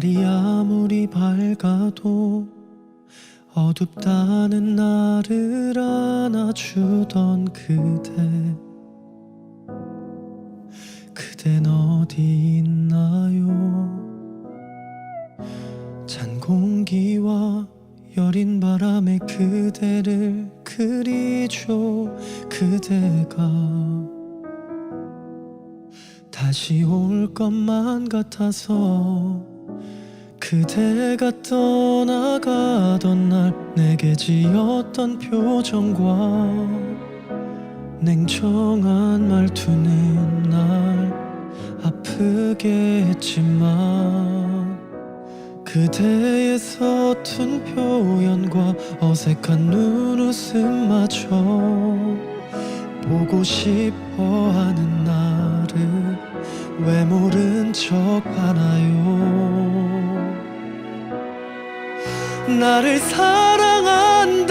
달이 아무리 밝아도 어둡다는 나를 안아주던 그대. 그댄 어디 있나? 공기와 여린 바람에 그대를 그리죠. 그대가 다시 올 것만 같아서 그대가 떠나가던 날 내게 지었던 표정과 냉정한 말투는 날 아프게 했지만 그대의 서툰 표현과 어색한 눈웃음 마저 보고 싶어 하는 나를 왜 모른 척 하나요? 나를 사랑한다는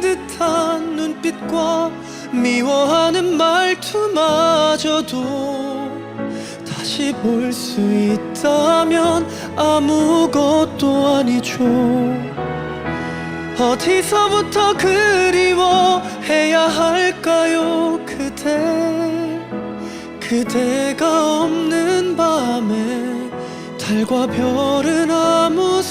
듯한 눈빛과 미워하는 말투마저도 다시 볼 수 있다면 아무것도 아니죠. 어디서부터 그리워해야 할까요? 그대 그대가 없는 밤에 달과 별은 아무